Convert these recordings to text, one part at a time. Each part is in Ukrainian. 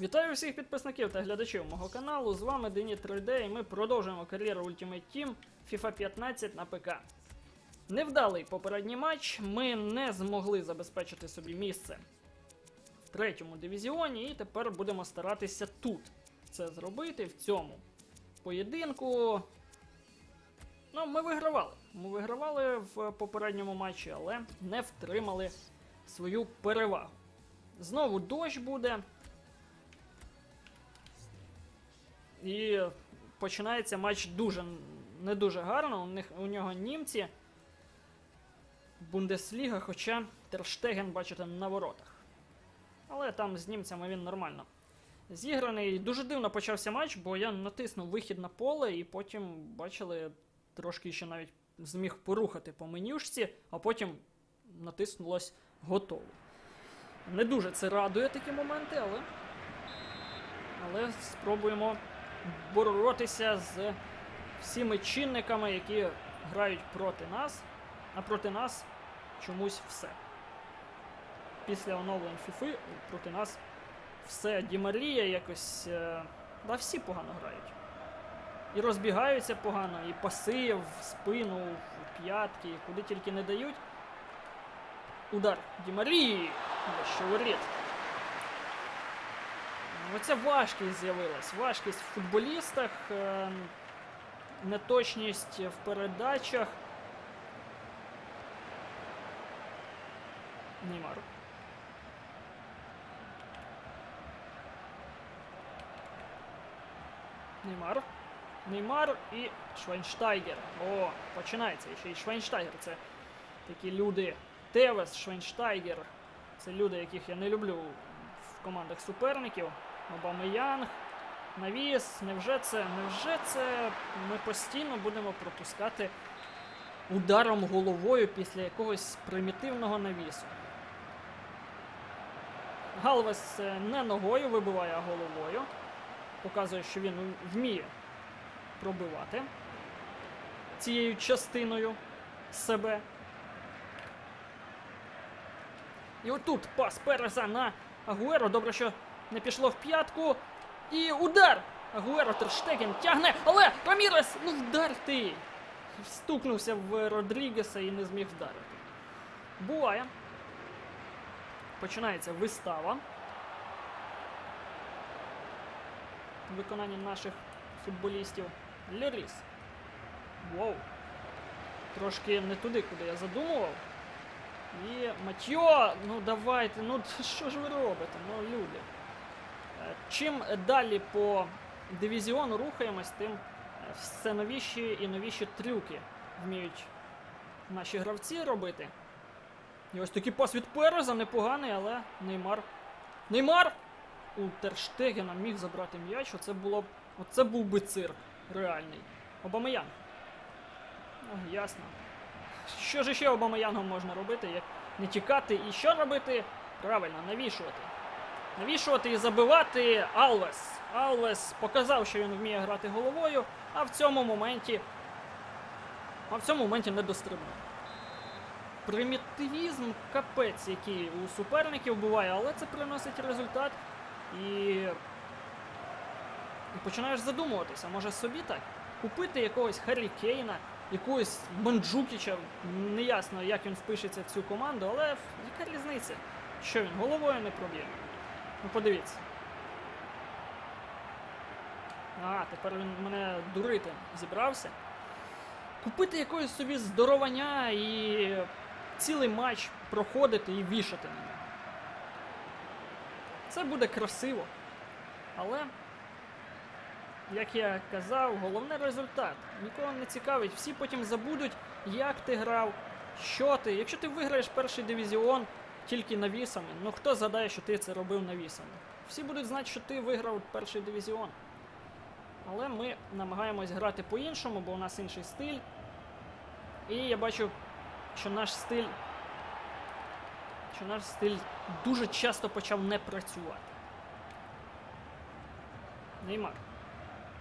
Вітаю всіх підписників та глядачів мого каналу. З вами Дені 3D і ми продовжуємо кар'єру Ultimate Team FIFA 15 на ПК. Невдалий попередній матч. Ми не змогли забезпечити собі місце в третьому дивізіоні, і тепер будемо старатися тут це зробити в цьому поєдинку. Ну, ми вигравали. Ми вигравали в попередньому матчі, але не втримали свою перевагу. Знову дощ буде. І починається матч дуже не дуже гарно. У, них, у нього німці. Бундесліга, хоча Терштеген, бачите, на воротах. Але там з німцями він нормально зіграний. Дуже дивно почався матч, бо я натиснув вихід на поле, і потім, бачили, трошки ще навіть зміг порухати по менюшці, а потім натиснулось готово. Не дуже це радує такі моменти, але. Але спробуємо боротися з всіми чинниками, які грають проти нас, а проти нас чомусь все. Після оновлень FIFA проти нас все Ді Марія якось. Е... Да всі погано грають. І розбігаються погано, і паси в спину, в п'ятки, куди тільки не дають. Удар Ді Марії! Що воріт. Оця важкість з'явилась. Важкість в футболістах, е, неточність в передачах. Неймар. Неймар. Неймар і Швайнштайгер. О, починається. Ще й Швайнштайгер. Це такі люди. Тевес, Швайнштайгер. Це люди, яких я не люблю в командах суперників. Обамеянг. Навіс. Невже це? Невже це ми постійно будемо пропускати ударом головою після якогось примітивного навісу? Галвес е, не ногою вибиває, а головою. Показує, що він вміє пробивати цією частиною себе. І отут пас Переса на Агуеро. Добре, що не пішло в п'ятку. І удар! Агуеро Терштеген тягне, але Рамірес, ну вдар ти! Встукнувся в Родрігеса і не зміг вдарити. Буває. Починається вистава. В виконанні наших футболістів. Леріс. Воу. Трошки не туди, куди я задумував. І Матьо, ну давайте, ну що ж ви робите, ну люди. Чим далі по дивізіону рухаємось, тим е, все новіші і новіші трюки вміють наші гравці робити. І ось такий пас від Переза непоганий, але Неймар. Неймар! У Терштегена міг забрати м'яч, оце було б. Оце був би цирк реальний. Обамаян. Ну, ясно. Що ж ще Обамаянгом можна робити, як не тікати і що робити? Правильно, навішувати. Навішувати і забивати Алвес. Алвес показав, що він вміє грати головою, а в цьому моменті. А в цьому моменті не дострибнув. Примітивізм капець, який у суперників буває, але це приносить результат. І, і починаєш задумуватися, може собі так? Купити якогось Харрі Кейна, якогось Манджукіча, неясно, як він впишеться в цю команду, але яка різниця? Що він головою не проб'є? Ну подивіться. А, тепер він мене дурити зібрався. Купити якогось собі здоровання і цілий матч проходити і вішати на нього. Це буде красиво. Але, як я казав, головне результат. Нікого не цікавить. Всі потім забудуть, як ти грав, що ти. Якщо ти виграєш перший дивізіон тільки навісами, ну хто згадає, що ти це робив навісами? Всі будуть знати, що ти виграв перший дивізіон. Але ми намагаємось грати по-іншому, бо у нас інший стиль. І я бачу, що наш стиль що наш стиль дуже часто почав не працювати. Неймар.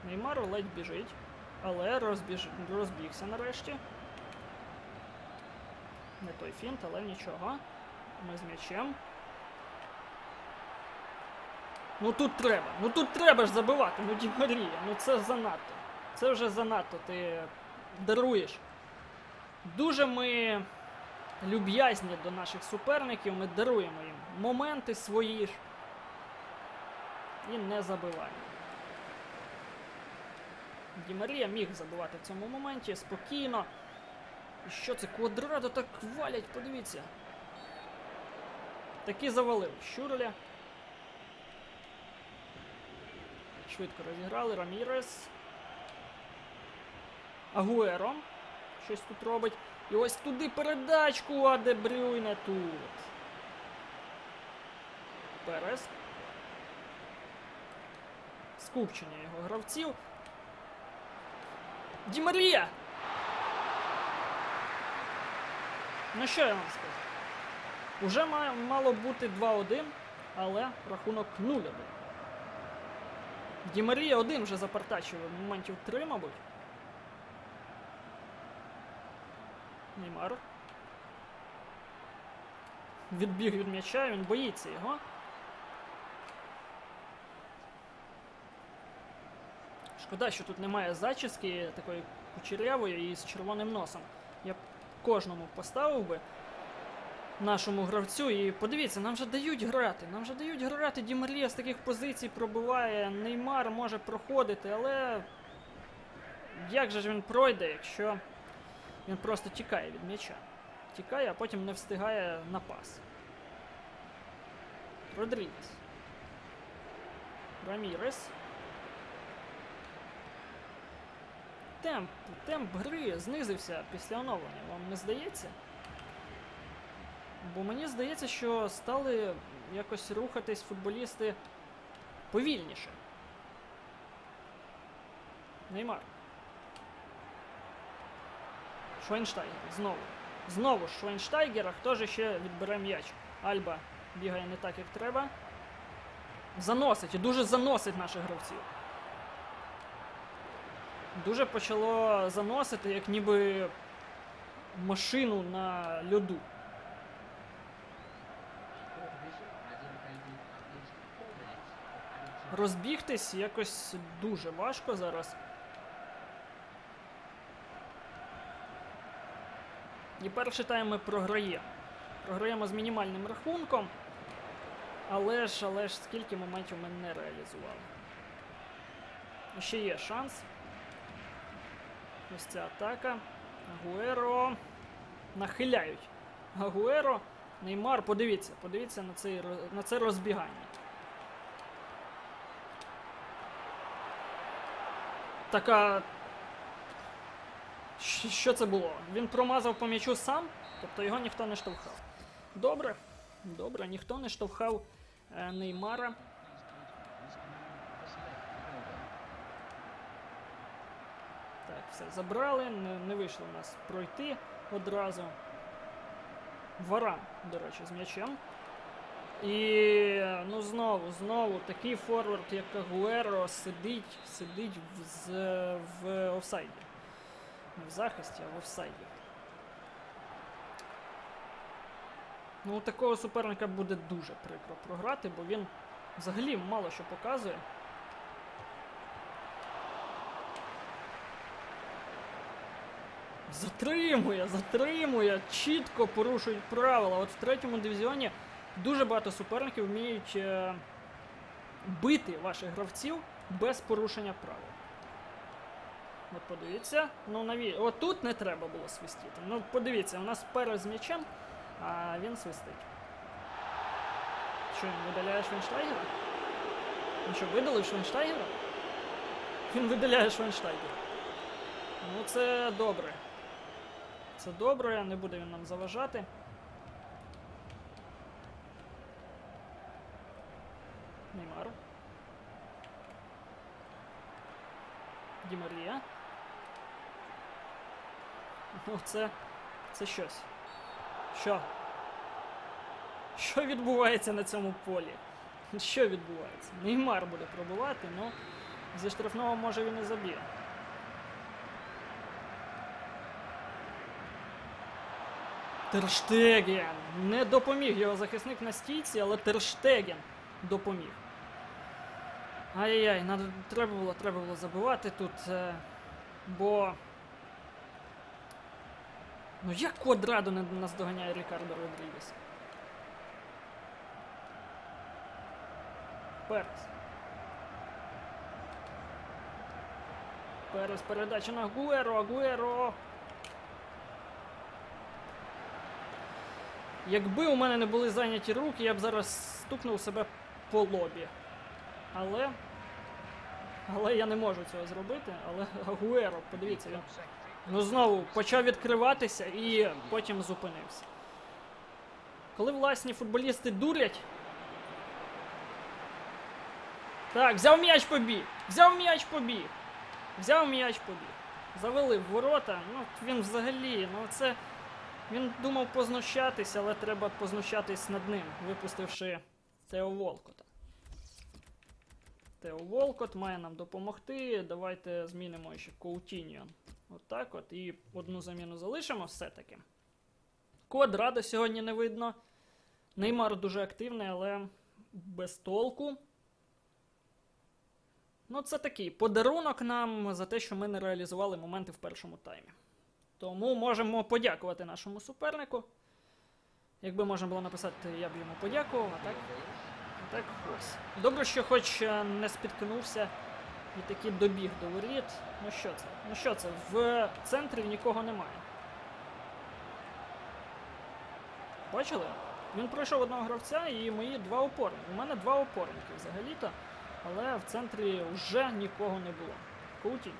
Неймар ледь біжить, але розбіж... розбігся нарешті. Не той фінт, але нічого. Ми з м'ячем. Ну тут треба. Ну тут треба ж забивати. Ну Ді Марія, ну це занадто. Це вже занадто. Ти даруєш. Дуже ми люб'язні до наших суперників, ми даруємо їм моменти свої ж. І не забиваємо. Ді Марія міг забивати в цьому моменті спокійно. І що це? Квадрадо так валять, подивіться. Таки завалив Щурля. Швидко розіграли. Рамірес. Агуеро. Щось тут робить. І ось туди передачку, а де Брюйне тут. Перес. Скупчення його гравців. Ді Марія! Ну що я вам скажу? Уже мало бути 2-1, але рахунок 0-1. Ді Марія один вже запартачив моментів 3, мабуть. Неймар. Відбіг від м'яча, він боїться його. Шкода, що тут немає зачіски такої кучерявої і з червоним носом. Я б кожному поставив би нашому гравцю. І подивіться, нам вже дають грати. Нам вже дають грати. Ді Марія з таких позицій пробиває. Неймар може проходити, але як же ж він пройде, якщо він просто тікає від м'яча? Тікає, а потім не встигає на пас. Родрігес. Рамірес. Темп, темп гри знизився після оновлення, вам не здається? Бо мені здається, що стали якось рухатись футболісти повільніше. Неймар. Швайнштайгер. Знову. Знову ж Швайнштайгер, а хто ж ще відбере м'яч? Альба бігає не так, як треба. Заносить і дуже заносить наших гравців. Дуже почало заносити, як ніби машину на льоду. Розбігтись якось дуже важко зараз. І перший тайм ми програємо. Програємо з мінімальним рахунком. Але ж, але ж, скільки моментів ми не реалізували. Ще є шанс. Ось ця атака. Агуеро. Нахиляють. Агуеро. Неймар, подивіться, подивіться на, роз- на це розбігання. Така. Що це було? Він промазав по м'ячу сам, тобто його ніхто не штовхав. Добре, добре, ніхто не штовхав е, Неймара. Так, все, забрали, не, не вийшло в нас пройти одразу. Варан, до речі, з м'ячем. І ну знову, знову такий форвард, як Агуеро, сидить, сидить в, з, в офсайді. Не в захисті, а в офсайді. Ну, такого суперника буде дуже прикро програти, бо він взагалі мало що показує. Затримує, затримує, чітко порушують правила. От в третьому дивізіоні дуже багато суперників вміють е, бити ваших гравців без порушення правил. От подивіться, ну наві... От тут не треба було свистіти. Ну подивіться, у нас перед з м'ячем, а він свистить. Що він видаляє Швенштайгера? Він що, видалив Швенштайгера? Він видаляє Швенштайгера. Ну це добре. Це добре, не буде він нам заважати. Неймар. Ді Марія. Ну, це. Це щось. Що? Що відбувається на цьому полі? Що відбувається? Неймар буде пробувати, ну зі штрафного може він і заб'є. Терштеген. Не допоміг його захисник на стійці, але Терштеген допоміг. Ай-яй-яй, треба було, треба було забивати тут, е, бо. Ну як квадрадо не наздоганяє Рікардо Родрігес? Перес. Перес передача на Агуеро, Агуеро. Якби у мене не були зайняті руки, я б зараз стукнув себе по лобі. Але. Але я не можу цього зробити. Але Агуеро, подивіться, він ну знову почав відкриватися і потім зупинився. Коли власні футболісти дурять. Так, взяв м'яч побіг! Взяв м'яч побіг! Взяв м'яч побіг. Завели в ворота. Ну, він взагалі, ну це. Він думав познущатись, але треба познущатись над ним, випустивши Тео Волкота. Тео Волкот має нам допомогти. Давайте змінимо ще Коутіньо. Отак от. І одну заміну залишимо все-таки. Квадрада сьогодні не видно. Неймар дуже активний, але без толку. Ну, це такий подарунок нам за те, що ми не реалізували моменти в першому таймі. Тому можемо подякувати нашому супернику. Якби можна було написати, я б йому подякував, а так. Так ось. Добре, що хоч е, не спіткнувся і таки добіг до воріт. Ну що це? Ну що це? В центрі нікого немає. Бачили? Він пройшов одного гравця і мої два опорники. У мене два опорники взагалі-то, але в центрі вже нікого не було. Коутінь.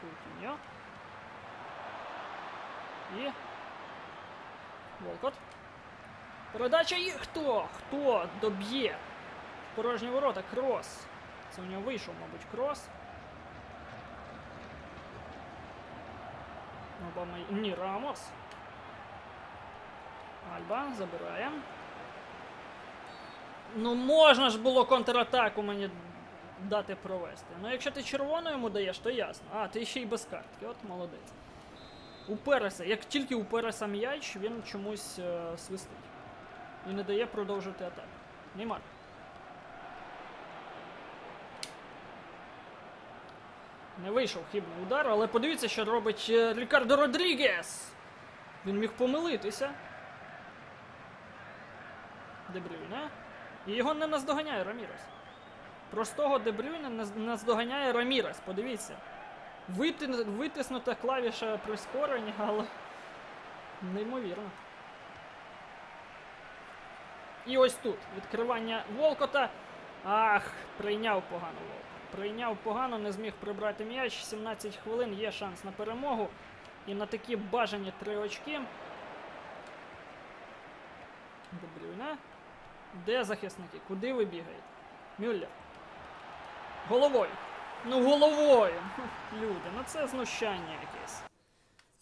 Кутіньо. І. Волкот. Передача і хто? Хто доб'є? Порожні ворота, крос. Це у нього вийшов, мабуть, крос. Обама... Ні, Рамос. Альба забирає. Ну можна ж було контратаку мені дати провести. Ну якщо ти червону йому даєш, то ясно. А, ти ще й без картки, от молодець. У Переса, як тільки у Переса м'яч, він чомусь е, свистить. І не дає продовжити атаку. Неймар. Не вийшов хибний удар, але подивіться, що робить е, Рікардо Родрігес. Він міг помилитися. Дебрюйне. І його не наздоганяє Рамірес. Простого Дебрюйна наздоганяє Рамірес, подивіться. Витиснута клавіша прискорення, але неймовірно. І ось тут відкривання Волкота. Ах, прийняв погано Волкот. Прийняв погано, не зміг прибрати м'яч. 17 хвилин є шанс на перемогу. І на такі бажані три очки. Дебрюйне. Де захисники? Куди ви бігаєте? Мюллер. Головою. Ну, головою. Люди, ну це знущання якесь.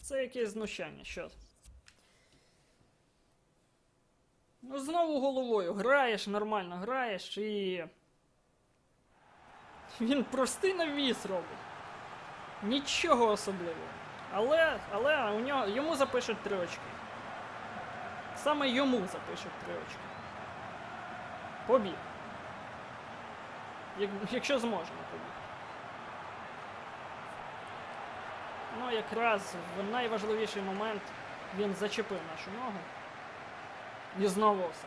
Це якесь знущання, що? Ну, знову головою. Граєш, нормально граєш і. Він простий навіс робить. Нічого особливого. Але, але у нього, йому запишуть три очки. Саме йому запишуть три очки. Побіг. Як, якщо зможемо побіг. Ну, якраз в найважливіший момент він зачепив нашу ногу. І знову все.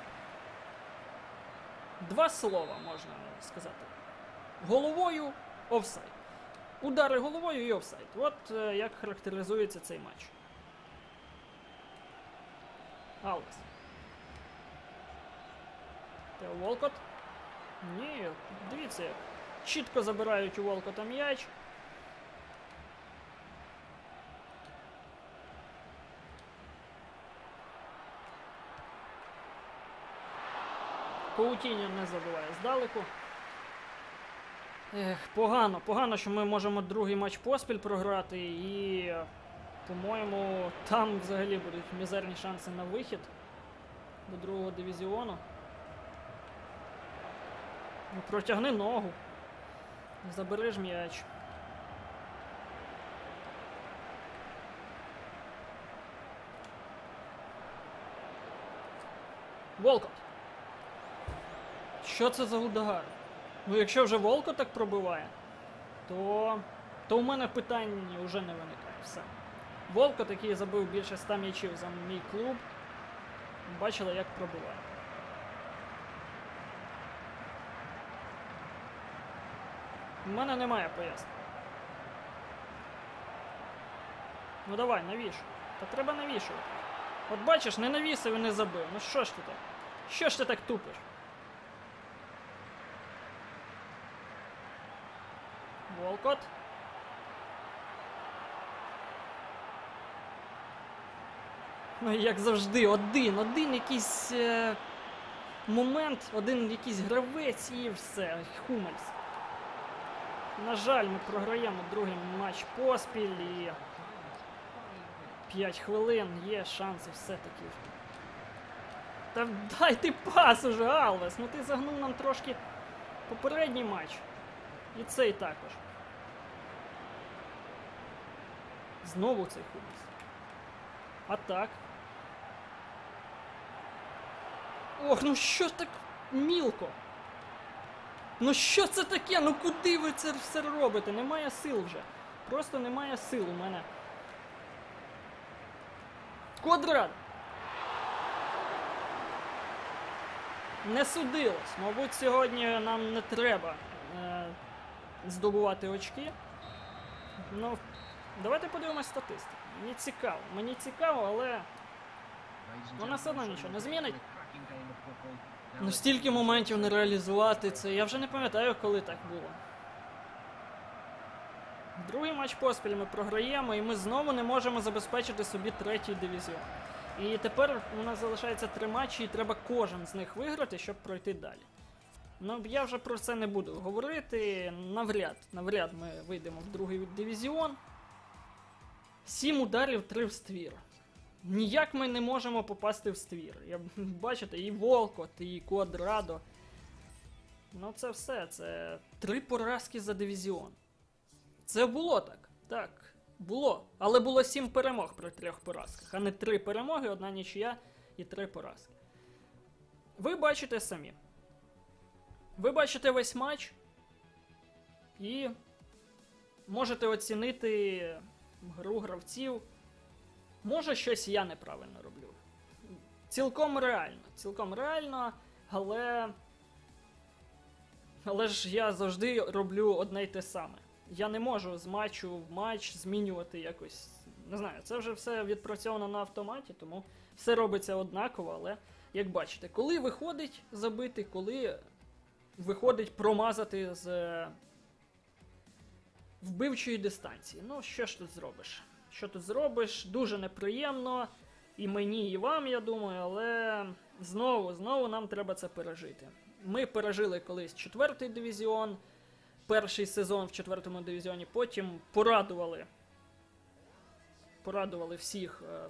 Два слова можна сказати. Головою офсайд. Удари головою і офсайд. От е, як характеризується цей матч. Алвес. Тео Волкот. Ні, дивіться, чітко забирають у Волкота м'яч. Паутіння не забиває здалеку. Ех, погано, погано, що ми можемо другий матч поспіль програти і, по-моєму, там взагалі будуть мізерні шанси на вихід до другого дивізіону. Ну, протягни ногу. Забери ж м'яч. Волкот. Що це за удар? Ну, якщо вже Волко так пробиває, то, то у мене питань вже не виникає. Все. Волко такий забив більше 100 м'ячів за мій клуб. Бачили, як пробиває. У мене немає пояснень. Ну давай, навішуй. Та треба навішувати. От бачиш, не навісив і не забив. Ну що ж ти так? Що ж ти так тупиш? Волкот. Ну, як завжди, один, один якийсь е, момент, один якийсь гравець і все. Хумельс. На жаль, ми програємо другий матч поспіль і 5 хвилин є шанси все-таки. Та дай ти пас уже, Алвес. Ну ти загнув нам трошки попередній матч. І цей також. Знову цей Хумельс. А так. Ох, ну що так мілко? Ну що це таке? Ну куди ви це все робите? Немає сил вже. Просто немає сил у мене. Квадрат! Не судилось. Мабуть, сьогодні нам не треба е, здобувати очки. Ну, давайте подивимось статистику. Мені цікаво. Мені цікаво, але Вона все одно нічого не змінить. ну стільки моментів не реалізувати це. Я вже не пам'ятаю, коли так було. Другий матч поспіль ми програємо, і ми знову не можемо забезпечити собі третій дивізіон. І тепер у нас залишається три матчі, і треба кожен з них виграти, щоб пройти далі. Ну, я вже про це не буду говорити. Навряд, навряд ми вийдемо в другий дивізіон. Сім ударів, три в ствір. Ніяк ми не можемо попасти в ствір. Я, бачите, і Волкот, і Квадрадо. Ну, це все. Це три поразки за дивізіон. Це було так. Так, було. Але було сім перемог при трьох поразках, а не три перемоги, одна нічия і три поразки. Ви бачите самі. Ви бачите весь матч і можете оцінити гру гравців. Може, щось я неправильно роблю. Цілком реально. Цілком реально, але. Але ж я завжди роблю одне й те саме. Я не можу з матчу в матч змінювати якось. Не знаю, це вже все відпрацьовано на автоматі, тому все робиться однаково, але як бачите, коли виходить забити, коли виходить промазати з вбивчої дистанції. Ну, що ж тут зробиш? Що тут зробиш? Дуже неприємно. І мені, і вам, я думаю, але знову, знову нам треба це пережити. Ми пережили колись четвертий дивізіон, перший сезон в четвертому дивізіоні, потім порадували. Порадували всіх е,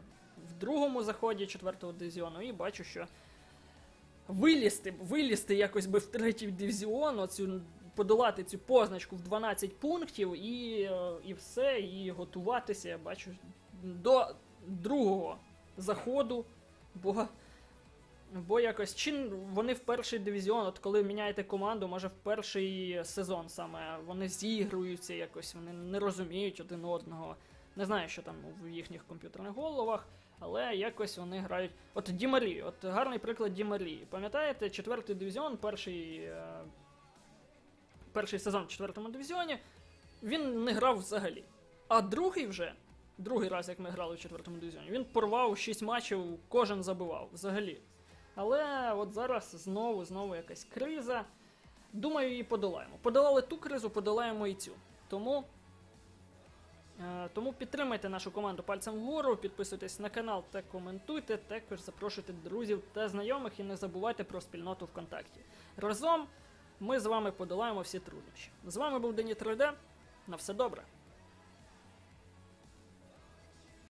в другому заході четвертого дивізіону, і бачу, що вилізти, вилізти якось би в третій дивізіон, оцю, подолати цю позначку в 12 пунктів і, е, і все, і готуватися, я бачу, до другого заходу, бо, бо якось чи вони в перший дивізіон, от коли міняєте команду, може в перший сезон саме вони зігруються якось, вони не розуміють один одного. Не знаю, що там в їхніх комп'ютерних головах, але якось вони грають. От Дімарі, от гарний приклад Дімарі. Пам'ятаєте, четвертий дивізіон, перший, е, перший сезон в четвертому дивізіоні, він не грав взагалі. А другий вже, другий раз, як ми грали в четвертому дивізіоні, він порвав 6 матчів, кожен забивав взагалі. Але от зараз знову, знову якась криза. Думаю, її подолаємо. Подолали ту кризу, подолаємо і цю. Тому. Е, Тому підтримайте нашу команду пальцем вгору, підписуйтесь на канал та коментуйте. Також запрошуйте друзів та знайомих і не забувайте про спільноту ВКонтакті. Разом ми з вами подолаємо всі труднощі. З вами був Дені 3D. На все добре.